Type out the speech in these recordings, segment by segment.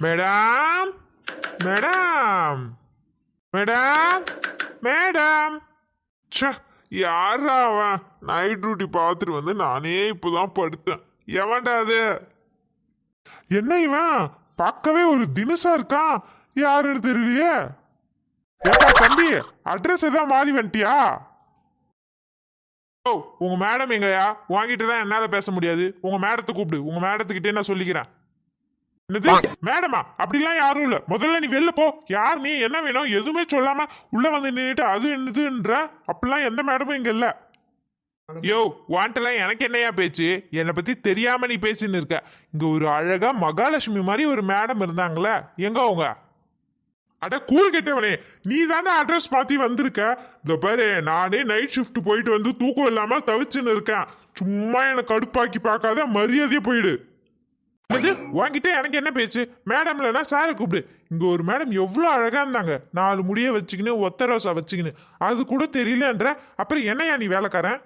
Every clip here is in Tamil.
Madam madam madam madam. ச்சே யாரா அவன்? நைட் டியூட்டி பார்த்துட்டு வந்து நானே இப்போதான் படுத்தேன். எவன்டா அது? என்ன இவன்? பார்க்கவே ஒரு தினசா இருக்கான். யாருன்னு தெரியலையே. ஏப்பா தம்பி அட்ரஸ் எதாவது மாறி வந்துட்டியா? ஓ உங்க மேடம் எங்கயா? வாங்கிட்டு தான் என்னால பேச முடியாது. உங்க மேடத்தை கூப்பிடு. உங்க மேடத்துக்கிட்டே நான் சொல்லிக்கிறேன். மேடமா? அப்படிலாம் யாரும் இல்ல. முதல்ல நீ வெளில போ. யார் நீ? என்ன வேணும்? எதுவுமே சொல்லாம உள்ள வந்து நின்னுட்டு அது என்னதுன்ற? அப்படிலாம் எந்த மேடமும் இங்க இல்ல. யோ வாண்டெல்லாம் எனக்கு என்னையா பேச்சு? என்னை பத்தி தெரியாம நீ பேசின்னு இருக்க. இங்க ஒரு அழகா மகாலட்சுமி மாதிரி ஒரு மேடம் இருந்தாங்களே எங்க அவங்க? அட கூறு கெட்டவனே. நீ தானே அட்ரஸ் மாத்தி வந்திருக்க. இந்த பாரு நானே நைட் ஷிஃப்ட் போயிட்டு வந்து தூக்கம் இல்லாம தவிச்சுன்னு இருக்கேன். சும்மா என்னை கடுப்பாக்கி பார்க்காத மரியாதையே போயிடு. என்னது வாங்கிட்டு எனக்கு என்ன பேச்சு? மேடம் இல்லைனா சாரை கூப்பிடு. இங்கே ஒரு மேடம் எவ்வளோ அழகாக இருந்தாங்க. நாலு முடிய வச்சுக்கின்னு ஒத்த ரோசா வச்சுக்கின்னு. அது கூட தெரியலன்ற அப்புறம் என்னையா நீ வேலைக்காரன்?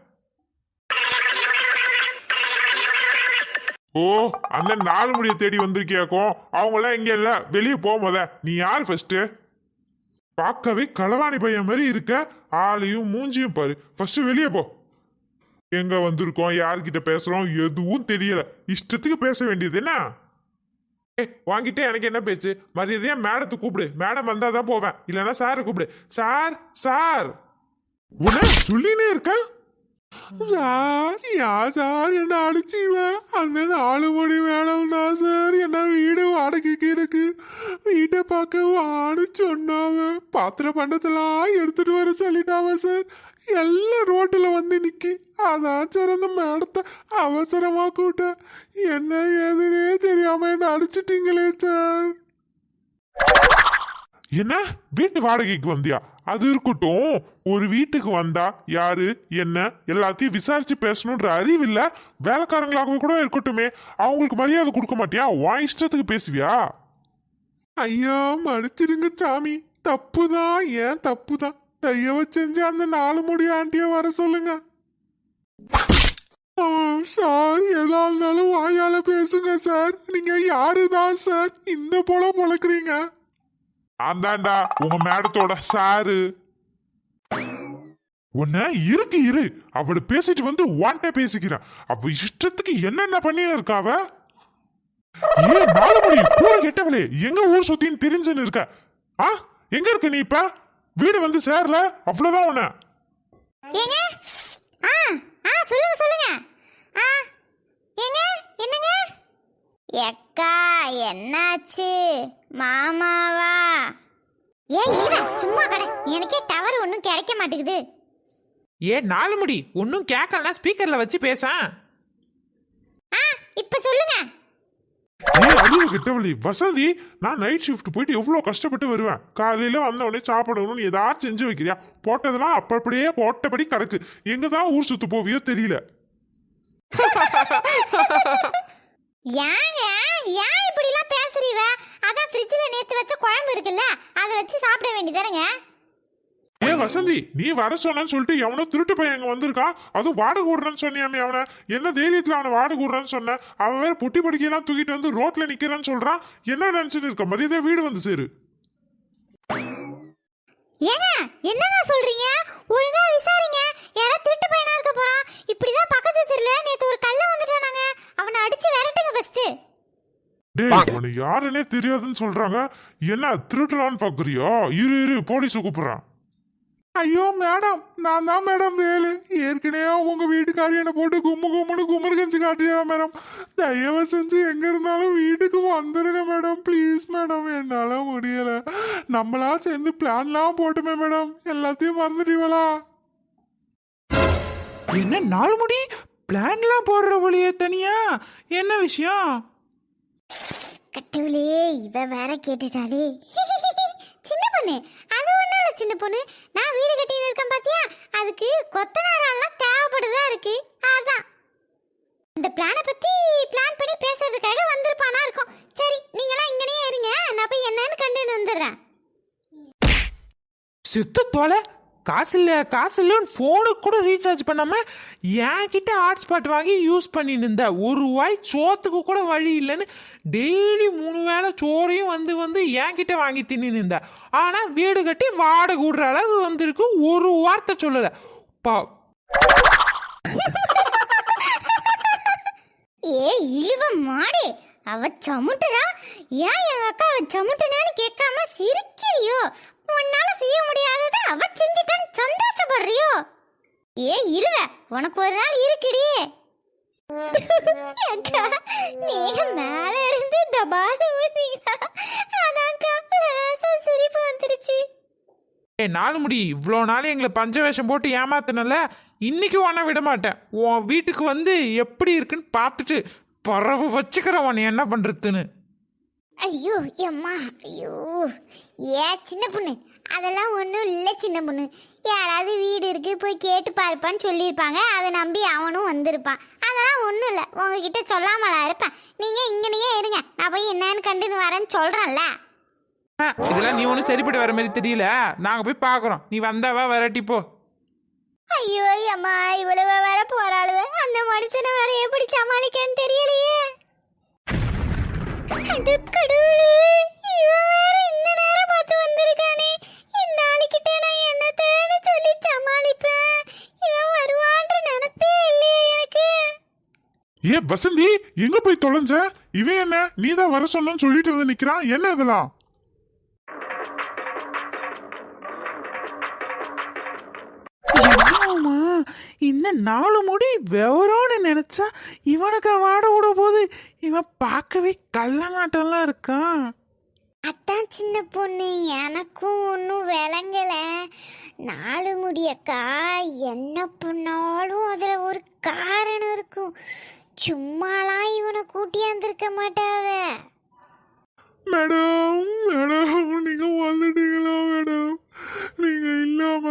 ஓ அந்த நாலு முடிய தேடி வந்திருக்கியாக்கும் அவங்களாம் இங்கே இல்லை. வெளியே போ நீ யார் ஃபஸ்ட்டு பார்க்கவே களவாணி பையன் மாதிரி இருக்க. ஆளையும் மூஞ்சியும் பாரு. ஃபர்ஸ்ட் வெளியே போ. எங்க வந்திருக்கோம்? யார்கிட்ட பேசுறோம்? எதுவும் தெரியல. இஷ்டத்துக்கு பேச வேண்டியது என்ன? ஏ வாங்கிட்டே எனக்கு என்ன பேச்சு? மரியாதையா மேடத்தை கூப்பிடு. மேடம் வந்தா தான் போவேன். இல்லைன்னா சாரை கூப்பிடு. சார் சார் உன சொல்லினே இருக்கேன் சார் யா சார் என்ன அடிச்சிவேன் அந்த நாலு மணி மேடம் தான் சார். என்ன வீடு வாடகைக்கு இருக்கு. வீட்டை பார்க்க வான்னு சொன்னாவ பாத்திர பண்டத்தெல்லாம் எடுத்துட்டு வர சொல்லிட்டாவ சார். எல்லாம் ரோட்டில் வந்து நிக்கி. அதான் சார் அந்த மேடத்தை அவசரமா கூப்பிட்டேன் என்ன ஏதுனே தெரியாம என்ன அடிச்சிட்டீங்களே சார். என்ன? வீட்டு வாடகைக்கு வந்தியா? அது இருக்கட்டும். ஒரு வீட்டுக்கு வந்தா யாரு என்ன எல்லாத்தையும் விசாரிச்சு பேசணுன்ற அறிவு இல்ல. வேலைக்காரங்களாகவே கூட இருக்கட்டுமே. அவங்களுக்கு மரியாதை கொடுக்க மாட்டியா? உன் இஷ்டத்துக்கு பேசுவியா? ஐயா மன்னிச்சிடுங்க சாமி. தப்பு தான் ஏன் தப்பு தான் தயவு செஞ்சு அந்த நாலு முடி ஆண்டிய வர சொல்லுங்க. ஆ, சார் எதா இருந்தாலும் வாயால பேசுங்க சார். நீங்க யாரு தான் சார்? இந்த போல பொழக்குறீங்க. அந்தாண்டா உங்க மேடத்தோட சாரு. உன்ன இருக்கு இரு. அவளை பேசிட்டு வந்து வாண்ட பேசிக்கிறா. அவ இஷ்டத்துக்கு என்னென்ன பண்ணின்னு இருக்காவ ஏன் நாலு மணி கூட கெட்டவளே. எங்க ஊர் சுத்தின்னு தெரிஞ்சுன்னு இருக்க? ஆ எங்க இருக்க நீ இப்ப? வீடு வந்து சேரல? அவ்வளவுதான் உன்ன. ஆ ஆ சொல்லுங்க சொல்லுங்க. ஆ ஏங்க? என்னங்க? எக்கா என்னாச்சு? மாமாவா? ஏன் இல்ல சும்மா கடை. எனக்கே டவர் ஒன்றும் கிடைக்க மாட்டேங்குது. ஏ நாலு முடி. ஒன்றும் கேட்கலனா ஸ்பீக்கர்ல வச்சு பேசேன் ஆ இப்ப சொல்லுங்க. ஏய் கெட்டவளி வசந்தி நான் நைட் ஷிஃப்ட் போயிட்டு எவ்வளவு கஷ்டப்பட்டு வருவேன்? காலையில வந்த உடனே சாப்பிடணும்னு ஏதாச்சும் செஞ்சு வைக்கிறியா? போட்டதெல்லாம் அப்ப அப்படியே போட்டபடி கிடக்கு. எங்க தான் ஊர் சுத்து போவியோ தெரியல. ஏங்க ஏன் இப்படிலாம் பேசுறீவ அதான் ஃப்ரிட்ஜில் நேத்து வச்ச குழம்பு இருக்குல்ல அதை வச்சு சாப்பிட வேண்டியதானங்க? ஏ வசந்தி நீ வர சொன்னேன்னு சொல்லிட்டு எவனோ திருட்டு பையன் இங்க வந்திருக்கான் அதுவும் வாடகை விடுறேன்னு சொன்னியாமே அவனை. என்ன தைரியத்துல அவனை வாடகை விடுறேன்னு சொன்னேன் அவன் வேற பொட்டி படிக்கையெல்லாம் தூக்கிட்டு வந்து ரோட்ல நிக்கிறான்னு சொல்றான். என்ன நினைச்சுன்னு இருக்க? மரியாதை வீடு வந்து சேரு. ஏங்க என்னங்க சொல்றீங்க? ஒழுங்கா விசாரிங்க. யாரோ திருட்டு பையனா இருக்க போறான். இப்படிதான் பக்கத்து தெருல நேத்து ஒரு கள்ள வந்துட்டானாங்க அவனை அடிச்சு விரட்டுங்க ஃபர்ஸ்ட் டேய் உன்னை யாருன்னே தெரியாதுன்னு சொல்றாங்க. என்ன திருட்டுலான்னு பாக்குறியோ? இரு இரு போலீஸ் கூப்பிடுறான். ஐயோ மேடம் நான் தான் மேடம் வேலு. ஏற்கனவே உங்க வீட்டுக்காரி என்னை போட்டு கும்மு கும்முன்னு குமர் கஞ்சி காட்டியா மேடம் தயவு செஞ்சு எங்க இருந்தாலும் வீட்டுக்கு வந்துருங்க மேடம் ப்ளீஸ் மேடம் என்னால முடியல. நம்மளா சேர்ந்து பிளான்லாம் போட்டுமே மேடம் எல்லாத்தையும் மறந்துட்டீங்களா? என்ன நாலு முடி பிளான்லாம் போடுற வழியே தனியா? என்ன விஷயம்? கட்டவுளே இவ வேற கேட்டுட்டாளே. சின்ன பொண்ணு அது ஒண்ணும் இல்ல சின்ன பொண்ணு. நான் வீடு கட்டின்னு இருக்கேன் பாத்தியா? அதுக்கு கொத்தனாரெல்லாம் தேவைப்படுதா இருக்கு? அதான். இந்த பிளானை பத்தி பிளான் பண்ணி பேசுறதுக்காக வந்திருப்பானா இருக்கும். சரி நீங்களாம் இங்கனே இருங்க. நான் போய் என்னன்னு கண்டுன்னு வந்துடுறேன். செத்து தொலை காசு இல்லை காசு இல்லைன்னு ஃபோனுக்கு கூட ரீசார்ஜ் பண்ணாமல் என்கிட்ட ஹாட்ஸ்பாட் வாங்கி யூஸ் பண்ணிட்டு இருந்த. ஒரு வாய் சோத்துக்கு கூட வழி இல்லைன்னு டெய்லி மூணு வேளை சோறையும் வந்து வந்து என்கிட்ட வாங்கி தின்னு இருந்த. ஆனால் வீடு கட்டி வாடகை விடுற அளவு வந்திருக்கு. ஒரு வார்த்தை சொல்லலை. பா ஏ இழுவ மாடே. அவ சமுட்டுறா? ஏன் எங்க அக்கா அவ சமுட்டுனான்னு கேட்காம சிரிக்கிறியோ? உன்னால செய்ய முடியாததை அவ செஞ்சுட்டான்னு சந்தோஷப்படுறியோ? ஏ இருவ உனக்கு ஒரு நாள் இருக்குடி. அக்கா நீங்க மேல இருந்து தபாத ஊத்தீங்களா அதான்க்கா லேசா சிரிப்பு வந்துருச்சு. ஏ நாலு இவ்வளோ நாள் எங்களை பஞ்ச வேஷம் போட்டு ஏமாத்தினல இன்னைக்கு உன விட மாட்டேன். உன் வீட்டுக்கு வந்து எப்படி இருக்குன்னு பார்த்துட்டு பறவை வச்சுக்கிறேன் உன்னை என்ன பண்ணுறதுன்னு ஐயோ எம்மா ஐயோ. ஏ சின்ன பொண்ணு. அதெல்லாம் ஒன்றும் இல்லை சின்ன பொண்ணு. யாராவது வீடு இருக்கு போய் கேட்டு பாருப்பான்னு சொல்லியிருப்பாங்க. அதை நம்பி அவனும் வந்திருப்பான். அதெல்லாம் ஒன்றும் இல்லை. உங்ககிட்ட சொல்லாமலா இருப்பேன். நீங்கள் இங்கனையே இருங்க. நான் போய் என்னன்னு கண்டுன்னு வரேன்னு சொல்கிறேன்ல இதெல்லாம் நீ ஒன்றும் சரிப்பட்டு வர மாதிரி தெரியல. நாங்கள் போய் பார்க்குறோம். நீ வந்தாவா வரட்டி போ. ஐயோ அம்மா இவ்வளவு வேற போறாளுவ அந்த மனுஷனை வேற எப்படி சமாளிக்கன்னு தெரியலையே. ஏ வசந்தி எங்க போய் தொலைஞ்ச? இவன் என்ன? நீதான் வர சொன்னு சொல்லிட்டு வந்து நிக்கிறான். என்ன இதெல்லாம்? இந்த நாலு முடி விவரம்னு நினைச்சா இவனுக்கு வாட விட போது இவன் பார்க்கவே கள்ள நாட்டம்லாம் இருக்கான். அதான் சின்ன பொண்ணு எனக்கும் ஒன்றும் விளங்கல. நாலு முடியக்கா என்ன பண்ணாலும் அதில் ஒரு காரணம் இருக்கும். சும்மாலாம் இவனை கூட்டியாந்துருக்க மாட்டாவ. மேடம் மேடம் நீங்க வந்துட்டீங்களா மேடம்? நீங்க இல்லாம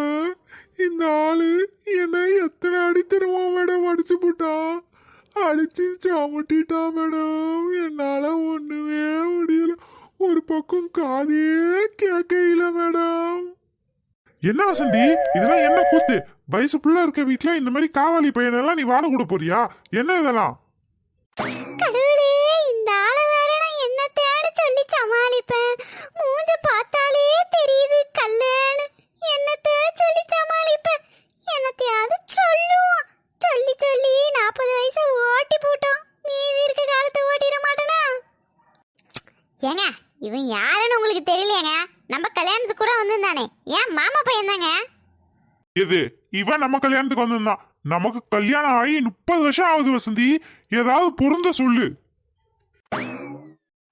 இந்த ஆளு என்னை எத்தனை அடி மேடம் அடிச்சு போட்டா? அடிச்சு சாமட்டிட்டா மேடம் என்னால் ஒன்றுமே முடியல. ஒரு பக்கம் காதே கேட்கல மேடம் என்ன வசந்தி? இதெல்லாம் என்ன கூத்து? வயசு புள்ள இருக்க வீட்டில் இந்த மாதிரி காவாலி பையனெல்லாம் நீ வாழ கூட போறியா? என்ன இதெல்லாம் கடவுளே இந்த ஆளை வேற நான் என்ன தேட சொல்லி சமாளிப்பேன் மூஞ்ச பார்த்தாலே தெரியுது கல்லுன்னு என்னத்த சொல்லி சமாளிப்பேன் என்னத்தையாவது சொல்லுவோம் சொல்லி சொல்லி நாற்பது வயசு ஓட்டி போட்டோம் மீதி இருக்க காலத்தை ஓட்டிட மாட்டேனா ஏங்க இவன் யாருன்னு உங்களுக்கு தெரியலையாங்க நம்ம கல்யாணத்துக்கு கூட வந்திருந்தானே ஏன் மாமா பையன் தாங்க எது இவன் நம்ம கல்யாணத்துக்கு வந்திருந்தான். நமக்கு கல்யாணம் ஆகி முப்பது வருஷம் ஆகுது வசந்தி. ஏதாவது பொருந்த சொல்லு.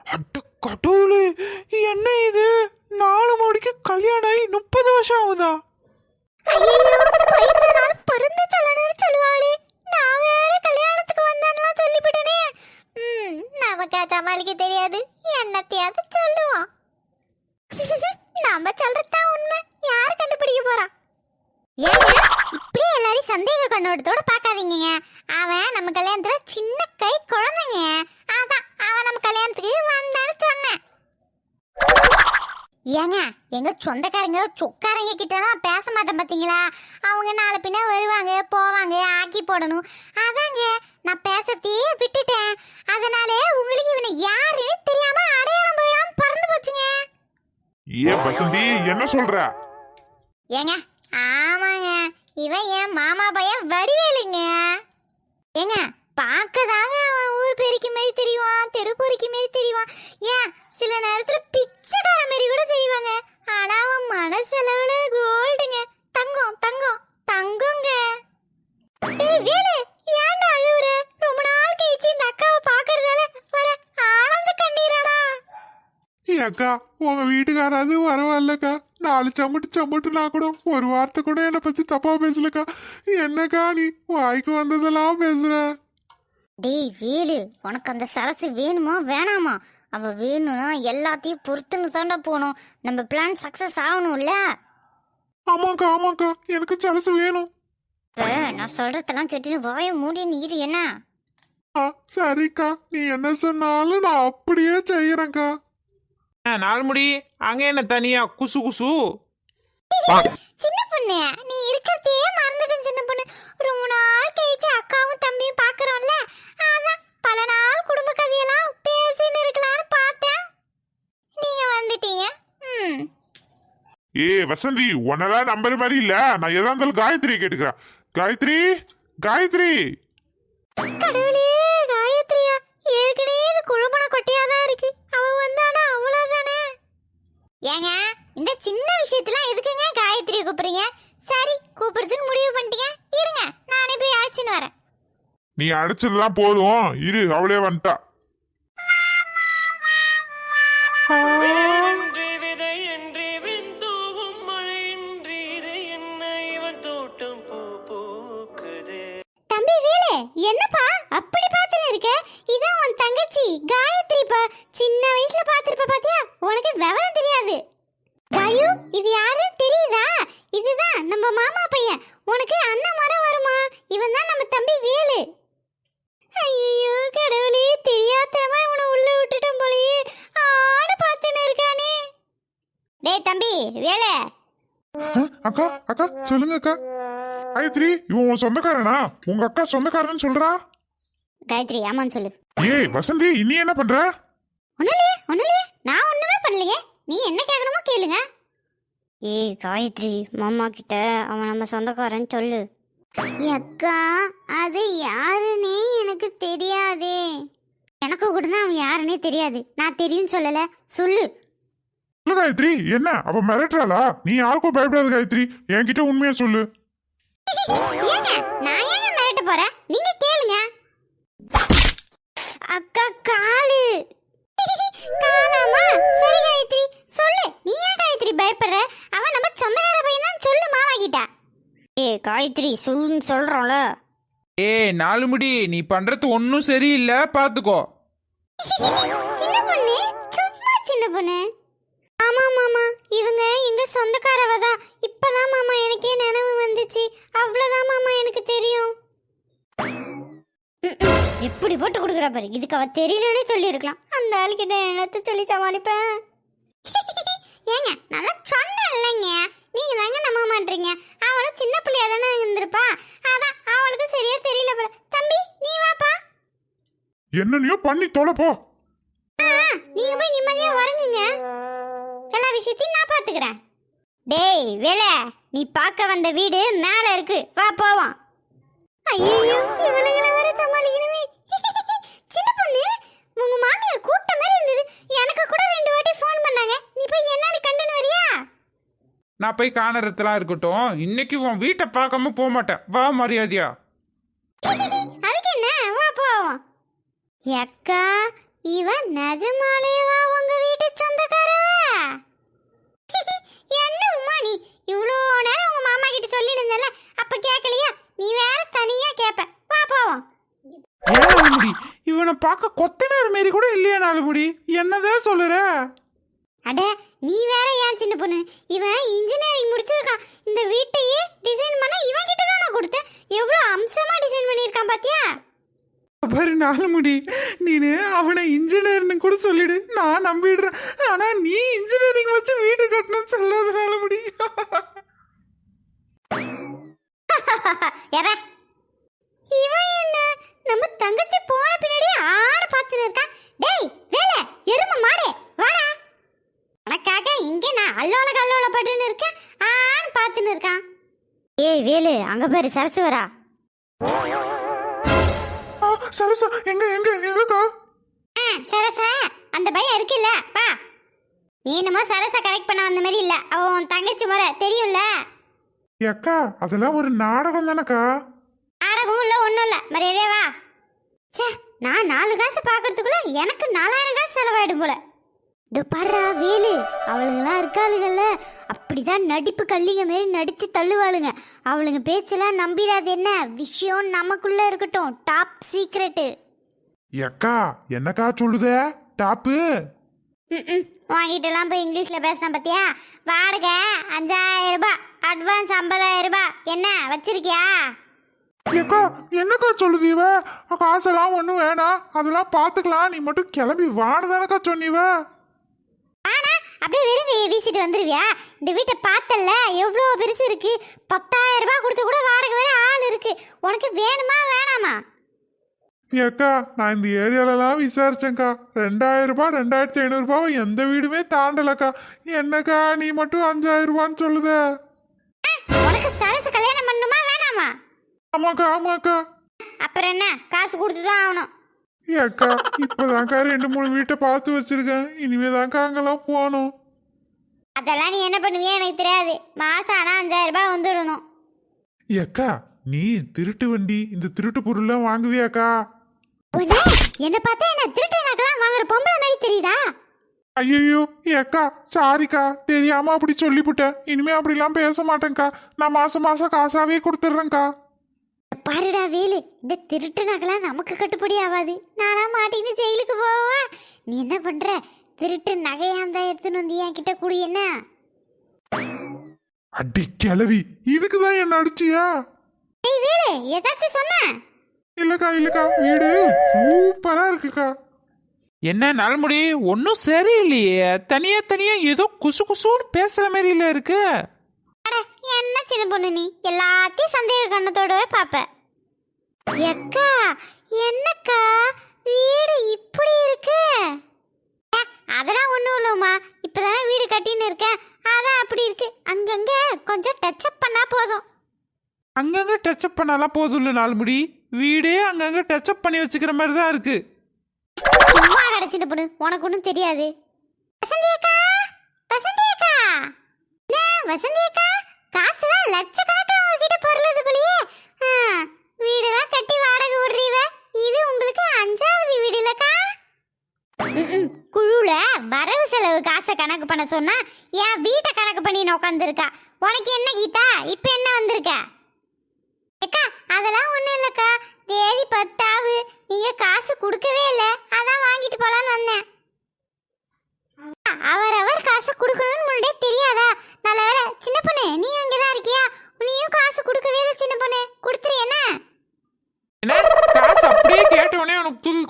அட கடவுளே என்ன இது? நாலு மணிக்கு கல்யாணம் ஆகி முப்பது வருஷம் ஆகுதா? ஐயோ பைச்சனால பருந்து சொல்லணும்னு சொல்லுவாளே நான் வேற கல்யாணத்துக்கு வந்தான்லாம் சொல்லிவிட்டனே ம் நமக்கா சமாளிக்க தெரியாது என்னத்தையாவது சொல்லுவோம் நாம சொல்றதுதான் உண்மை யார் கண்டுபிடிக்க போறா ஏங்க இப்படியே எல்லாரையும் சந்தேக கண்ணோட்டத்தோட பார்க்காதீங்க அவன் நம்ம கல்யாணத்துல சின்ன கை குழந்தைங்க அதான் அவன் நம்ம கல்யாணத்துக்கு வந்தான்னு சொன்னேன் ஏங்க எங்க சொந்தக்காரங்க சொக்காரங்க கிட்டலாம் பேச மாட்டேன் பாத்தீங்களா? அவங்க நாளை பின்ன வருவாங்க போவாங்க ஆக்கி போடணும். அதாங்க நான் பேசத்தையே விட்டுட்டேன். அதனால உங்களுக்கு இவனை யாருன்னு தெரியாம அடையாளம் போயிடாம பறந்து போச்சுங்க. ஏன் வசந்தி என்ன சொல்ற? ஏங்க ஆமாங்க. இவன் என் மாமா பையன் வடிவேலுங்க. ஏங்க பார்க்கதாங்க அவன் ஊர் பெருக்கி மாரி தெரியுவான் தெரு பொறுக்கி மாரி தெரியுவான். ஏன் சில நேரத்துல பிச்சைக்கார மாரி கூட தெரிவாங்க. மனசளவுல கோல்டுங்க தங்கம் தங்கம் தங்கங்க. ஏய் வேலு ஏன்டா அழுவுற? ரொம்ப நாள் கழிச்சு இந்த அக்காவை பார்க்கறதால வர ஆனந்த கண்ணீராடா. அக்கா உங்க வீட்டுக்காராது பரவாயில்லக்கா நாலு சம்மட்டு சம்மட்டுனா கூட ஒரு வார்த்தை கூட என்னை பத்தி தப்பா பேசலக்கா. என்னக்கா நீ வாய்க்கு வந்ததெல்லாம் பேசுற? டேய் வேலு உனக்கு அந்த சரசு வேணுமா வேணாமா? அவ வேணும்னா எல்லாத்தையும் பொறுத்துன்னு தாண்டா போகணும். நம்ம பிளான் சக்சஸ் ஆகணும்ல? ஆமாக்கா ஆமாக்கா. எனக்கு சரசு வேணும். இப்ப நான் சொல்றதெல்லாம் கேட்டு வாய மூடி நீ இது என்ன? ஆ சரிக்கா. நீ என்ன சொன்னாலும் நான் அப்படியே செய்யறேன்க்கா. ஆ, நாலு முடி. அங்கே என்ன தனியா? குசு குசு. சின்ன பொண்ணு நீ இருக்கிறதையே மறந்துட்டேன் சின்ன பொண்ணு. ரொம்ப நாள் கழிச்சு அக்காவும் தம்பியும் பாக்குறோம்ல அதான் பல நாள் குடும்ப கதையெல்லாம் பேசின்னு இருக்கலாம்னு பார்த்தேன் நீங்க வந்துட்டீங்க ம் ஏ வசந்தி உன்னெல்லாம் நம்புற மாதிரி இல்ல. நான் எதா இருந்தாலும் காயத்ரி கேட்டுக்கிறேன். காயத்ரி காயத்ரி. கடவுளே காயத்ரியா ஏற்கனவே இது குழம்புன கொட்டையா தான் இருக்கு. அவ வந்தானா அவ்வளவுதானே? ஏங்க இந்த சின்ன விஷயத்தெல்லாம் எதுக்குங்க காயத்ரியை கூப்பிடுறீங்க? சரி கூப்பிடுறதுன்னு முடிவு பண்ணிட்டீங்க. இருங்க நானே போய் அழைச்சின்னு வரேன். நீ அடிச்சதெல்லாம் போதும். இரு அவளே வந்துட்டா. உங்க அக்கா சொந்தக்காரன்னு சொல்றா? காயத்ரி ஆமான்னு சொல்லு. ஏய் வசந்தி இனி என்ன பண்ற? ஒண்ணுலையே ஒண்ணுலையே. நான் ஒண்ணுமே பண்ணலையே. நீ என்ன கேட்கணுமோ கேளுங்க. ஏய் காயத்ரி மாமா கிட்ட அவன் நம்ம சொந்தக்காரன் சொல்லு. அக்கா அது யாருன்னே எனக்கு தெரியாதே. எனக்கு கூட தான் அவன் யாருன்னே தெரியாது. நான் தெரியும் சொல்லல. சொல்லு. சொல்லு காயத்ரி? என்ன? அவ மிரட்டுறாளா? நீ யாருக்கும் பயப்படாத காயத்ரி. என்கிட்ட உண்மையா சொல்லு. ஏங்க நான் ஏங்க போறேன் நீங்க கேளுங்க. அக்கா காலு. காலாமா? சரி காயத்ரி. சொல்லு. நீ ஏன் காயத்ரி பயப்படுற? அவன் நம்ம சொந்தக்கார பையன் தான் சொல்லு மாமா கிட்ட ஏ காயத்ரி சொல்லுன்னு சொல்றோம்ல. ஏய் நாலு முடி. நீ பண்றது ஒன்றும் சரியில்லை. பார்த்துக்கோ சின்ன பொண்ணு? சும்மா சின்ன பொண்ணு. ஆமா மாமா. இவங்க எங்க சொந்தக்காரவ தான். இப்பதான் மாமா எனக்கே நினைவு வந்துச்சு. அவ்வளவுதான் மாமா எனக்கு தெரியும். எப்படி போட்டு கொடுக்குறா பாரு. இதுக்கு அவ தெரியலனே சொல்லியிருக்கலாம். அந்த ஆளுக்கிட்ட என்னத்த சொல்லி சமாளிப்பேன்? ஏங்க நல்லா சொன்னேன் இல்லைங்க நீங்க தாங்க நம்ப மாட்டீங்க. அவளும் சின்ன பிள்ளையா தானே இருந்திருப்பா. அதான் அவளுக்கு சரியா தெரியல போல. தம்பி நீ வாப்பா. என்னனையோ பண்ணி தொலைப்போ நீங்க போய் நிம்மதியா உறங்குங்க. எல்லா விஷயத்தையும் நான் பாத்துக்கிறேன் டேய் வேலை. நீ பார்க்க வந்த வீடு மேல இருக்கு. வா போவோம். ஐயோ இவளுகளை வர சமாளிக்கணுமே. சின்ன பொண்ணு உங்க மாமியார் கூட்டம் மாதிரி இருந்தது. எனக்கு கூட ரெண்டு வாட்டி ஃபோன் பண்ணாங்க. நீ போய் என்னன்னு கண்டுன்னு வரியா? நான் போய் காணறதுலாம் இருக்கட்டும். இன்னைக்கு உன் வீட்டை பார்க்காம போக மாட்டேன். வா மரியாதையா. அதுக்கு என்ன? வா போவோம் அக்கா இவன் நிஜமாலேவா உங்க வீட்டு சொந்தக்காரவ? என்ன உமா நீ? இவ்வளோ நேரம் உங்க மாமா கிட்ட சொல்லி இருந்தல அப்ப கேட்கலையா நீ வேற தனியா கேப்ப. வா போவோம். ஏன் நாலு முடி இவனை பார்க்க கொத்தனார் மாரி கூட இல்லையா நாலு முடி என்னதான் சொல்லுற? அட நீ வேற ஏன் சின்ன பொண்ணு? இவன் இன்ஜினியரிங் முடிச்சிருக்கான். இந்த வீட்டையே டிசைன் பண்ண இவன் கிட்ட தான் நான் கொடுத்தேன் எவ்வளோ அம்சமா டிசைன் பண்ணியிருக்கான் பாத்தியா? பாரு நாலு முடி நீனு அவனை இன்ஜினியர்னு கூட சொல்லிடு. நான் நம்பிடுறேன். ஆனா நீ இன்ஜினியரிங் வச்சு வீடு கட்டணும்னு சொல்லாத நாலு முடி எவ இவன் என்ன? நம்ம தங்கச்சி போன பின்னாடி ஆட பார்த்துன்னு இருக்கான் டேய் வேலை எருமை மாடே வாடா. உனக்காக இங்கே நான் அல்லோல கல்லோல பட்டுன்னு இருக்கேன். ஆன்னு பார்த்துன்னு இருக்கான் ஏய் வேலு அங்க பாரு சரசு வரா. சரசா எங்க எங்க எங்கக்கா? ஆ சரசா அந்த பையன் இருக்குல்ல வா. நீ என்னமோ சரசா கரெக்ட் பண்ண வந்த மாதிரி இல்ல. அவ உன் தங்கச்சி முறை தெரியும்ல. அக்கா அதெல்லாம் ஒரு நாடகம் தானக்கா ஆடவும் இல்ல ஒண்ணும் இல்ல. மரியாதையா வா. ச்சே நான் நாலு காசு பாக்குறதுக்குள்ள எனக்கு நாலாயிரம் காசு செலவாயிடும் போல. இது பாரு வேலு. அவளுங்கெல்லாம் இருக்காளுங்கல்ல அப்படிதான் நடிப்பு கல்லிங்க மாரி நடிச்சு தள்ளுவாளுங்க. அவளுங்க பேச்செல்லாம் நம்பிடாது என்ன? விஷயம் நமக்குள்ள இருக்கட்டும். டாப் சீக்ரெட்டு அக்கா என்னக்கா சொல்லுத? டாப்பு வாங்கிட்டுலாம் போய் இங்கிலீஷ்ல பேசுறேன் பாத்தியா? வாடகை அஞ்சாயிரம் ரூபாய். அட்வான்ஸ் ஐம்பதாயிரம் ரூபாய். என்ன வச்சிருக்கியா? அக்கா என்னக்கா சொல்லுது இவ? காசெல்லாம் ஒன்றும் வேணாம் அதெல்லாம் பார்த்துக்கலாம் நீ மட்டும் கிளம்பி வானதானக்கா சொன்னீவ? ஆனா அப்படியே கையை வீசிட்டு வந்துருவியா? இந்த வீட்டை பார்த்தல்ல எவ்வளோ பெருசு இருக்கு. பத்தாயிரம் ரூபாய் கொடுத்து கூட வாடகை வர ஆள் இருக்கு. உனக்கு வேணுமா வேணாமா? ஏக்கா நான் இந்த ஏரியாலலாம் விசாரிச்சேன்க்கா. ரெண்டாயிரம் ரூபாய் ரெண்டாயிரத்தி ஐநூறுரூபாவை எந்த வீடுமே தாண்டலக்கா. என்னக்கா நீ மட்டும் அஞ்சாயிரம் ரூபான்னு சொல்லுத? சரசு கல்யாணம் பண்ணணுமா வேணாமா? ஆமாக்கா ஆமாக்கா அப்புறம் என்ன? காசு கொடுத்து தான் ஆகணும் ஏக்கா இப்போதான்க்கா ரெண்டு மூணு வீட்டை பார்த்து வச்சிருக்கேன். இனிமே தான்க்கா அங்கெல்லாம் போகணும். அதெல்லாம் நீ என்ன பண்ணுவியே எனக்கு தெரியாது. மாசம் ஆனால் அஞ்சாயிரம் ரூபாய் வந்துடணும். ஏக்கா நீ திருட்டு வண்டி இந்த திருட்டு பொருள்லாம் வாங்குவியாக்கா? உடனே என்ன பார்த்தா என்ன திருட்டு நகைலாம் வாங்குற பொம்பளை மாதிரி தெரியுதா? ஐயோ ஏக்கா சாரிக்கா தெரியாம அப்படி சொல்லிவிட்டேன் இனிமே அப்படிலாம் பேச மாட்டேன்க்கா. நான் மாசம் மாசம் காசாவே கொடுத்துட்றேன்க்கா. பாருடா வேலு இந்த திருட்டு நகைலாம் நமக்கு கட்டுப்படி ஆகாது நானா மாட்டின்னு ஜெயிலுக்கு போவா. நீ என்ன பண்ற? திருட்டு நகையா இருந்தா எடுத்துன்னு வந்து என்கிட்ட கூடி என்ன? அடி கிளவி இதுக்கு தான் என்ன அடிச்சியா? ஏய் வேலு ஏதாச்சும் சொன்ன? இல்லக்கா இல்லக்கா வீடு சூப்பரா இருக்குக்கா. என்ன நல்முடி ஒன்றும் சரியில்லையே. தனியா தனியா ஏதோ குசு குசுன்னு பேசுற மாதிரி இல்ல இருக்கு. அட என்ன சின்ன பொண்ணு நீ? எல்லாத்தையும் சந்தேக கண்ணத்தோடவே பாப்ப. எக்கா என்னக்கா? வீடு இப்படி இருக்கு. அதெல்லாம் ஒன்றும் இல்லைம்மா. இப்போதானே வீடு கட்டின்னு இருக்கேன். அதான் அப்படி இருக்கு. அங்கங்க கொஞ்சம் டச்சப் பண்ணா போதும். அங்கங்க டச்சப் பண்ணாலாம் போதும்ல நாலு முடி வீடே அங்கங்க டச்சப் பண்ணி வச்சுக்கிற மாதிரி தான் இருக்கு. சும்மா சின்ன பொண்ணு. உனக்கு ஒன்றும் தெரியாது. வசந்தி அக்கா வசந்தி அக்கா என்ன? வசந்தி அக்கா காசுலாம் லட்சக்கணக்கில் உங்ககிட்ட பொருளது போலியே. வீடுலாம் கட்டி வாடகை விடுறீவ. இது உங்களுக்கு அஞ்சாவது வீடு இல்லக்கா? குழுல வரவு செலவு காசை கணக்கு பண்ண சொன்னா என் வீட்டை கணக்கு பண்ணி உட்காந்துருக்கா உனக்கு என்ன கீதா? இப்போ என்ன வந்திருக்க? அக்கா அதெல்லாம் ஒன்றும் இல்லைக்கா. தேதி பத்தாவு. நீங்கள் காசு கொடுக்க இல்லை அதான் வாங்கிட்டு போலான்னு வந்தேன் அவரவர் காசு கொடுக்கணும்னு முன்னாடியே தெரியாதா நல்ல வேலை சின்ன பொண்ணு நீ அங்கதான் இருக்கியா நீயும் காசு கொடுக்கவே இல்லை சின்ன பொண்ணு கொடுத்துரு என்ன என்ன காசு அப்படியே கேட்ட உடனே உனக்கு தூக்கி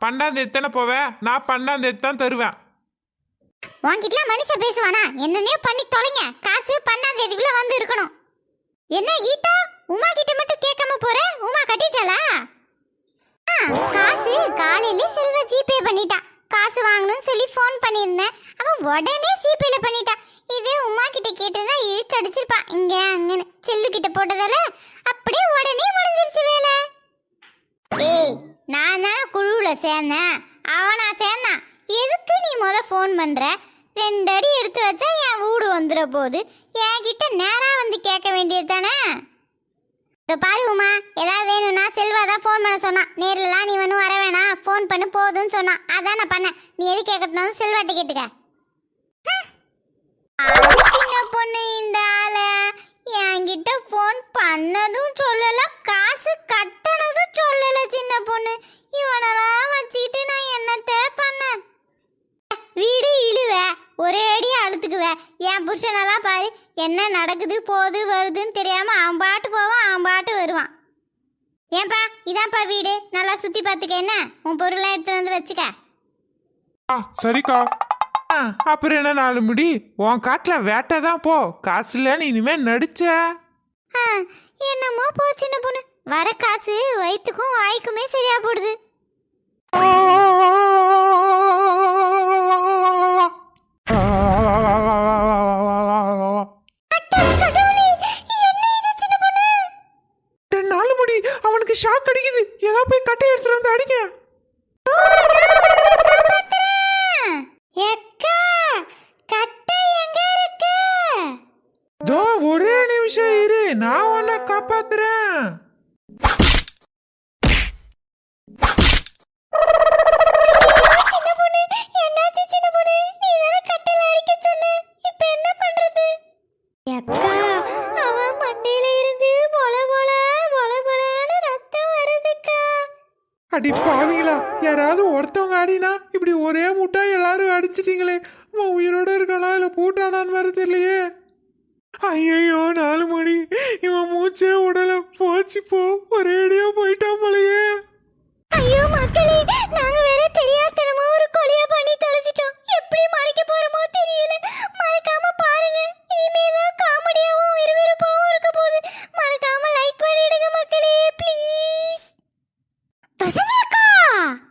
பன்னெண்டாந்தேதி தானே போவேன் நான் பன்னெண்டாந்தேதி தான் தருவேன். உன்கிட்டலாம் மனுஷன் பேசுவானா? என்னன்னே பண்ணி தொலைங்க. காசு பன்னெண்டாம் தேதிக்குள்ள வந்து இருக்கணும். என்ன கீதா? உமா கிட்ட மட்டும் கேட்காம போற? உமா கட்டிட்டாளா? ஆ, காசு காலையில செல்வ ஜிபே பண்ணிட்டா. காசு வாங்கணும்னு சொல்லி ஃபோன் பண்ணியிருந்தேன். அவன் உடனே ஜிபேல பண்ணிட்டா. இதே உமா கிட்ட கேட்டதா இழுத்து அடிச்சிருப்பா. இங்க அங்கன்னு. செல்லு கிட்ட போட்டதால அப்படியே உடனே முடிஞ்சிருச்சு வேலை. ஏய் நான் தானே குழுவில் சேர்ந்தேன். அவனா சேர்ந்தான் எதுக்கு நீ முத ஃபோன் பண்ணுற ரெண்டு அடி எடுத்து வச்சா என் வீடு வந்துட போகுது என்கிட்ட நேராக வந்து கேட்க வேண்டியது தானே? இதோ பாரு உமா ஏதாவது வேணும்னா செல்வா தான் ஃபோன் பண்ண சொன்னான் நேர்லலாம் நீ ஒன்றும் வர வேணாம். ஃபோன் பண்ணு போதும்னு சொன்னான் அதான் நான் பண்ணேன். நீ எது கேட்கறதுனாலும் செல்வாட்ட கேட்டுக்க. சின்ன பொண்ணு இந்த ஆளை என்கிட்ட ஃபோன் பண்ணதும் சொல்லல காசு கட்ட பொண்ணு. இவனெல்லாம் வச்சுக்கிட்டு நான் என்னத்த பண்ணேன்? வீடு இழுவ. ஒரே அடி அழுத்துக்குவ. என் புருஷனெல்லாம் பாரு என்ன நடக்குது போகுது வருதுன்னு தெரியாம அவன் பாட்டு போவான் அவன் பாட்டு வருவான். ஏன்பா இதான்ப்பா வீடு? நல்லா சுத்தி பார்த்துக்க என்ன? உன் பொருளெல்லாம் எடுத்துட்டு வந்து வச்சுக்க. ஆ சரிக்கா. அப்புறம் என்ன நாலு முடி? உன் காட்டில் வேட்டை தான் போ. காசு இல்லைன்னு இனிமே நடிச்ச. ஆ, என்னமோ போ சின்ன பொண்ணு. வர காசு வயிற்றுக்கும் வாய்க்குமே சரியா போடுது. அடி பாவீங்களா. யாராவது ஒருத்தவங்க ஆடினா இப்படி ஒரே முட்டா எல்லாரும் அடிச்சிட்டீங்களே. உன் உயிரோட இருக்கானா இல்லை பூட்டானான்னு வேறு தெரியலையே. ஐயையோ நாலு மணி. இவன் மூச்சே உடல போச்சு போ. ஒரே அடியா போயிட்டான் போலயே. ஐயோ மக்களே நாங்க வேற தெரியாதனமா ஒரு கொலைய பண்ணி தொலைச்சிட்டோம். எப்படி மறைக்க போறோமோ தெரியல. மறக்காம பாருங்க. இனிமேதான் காமெடியாவும் விறுவிறுப்பாவும் இருக்க போகுது. மறக்காம லைக் பண்ணிடுங்க மக்களே ப்ளீஸ் 遊ぼうか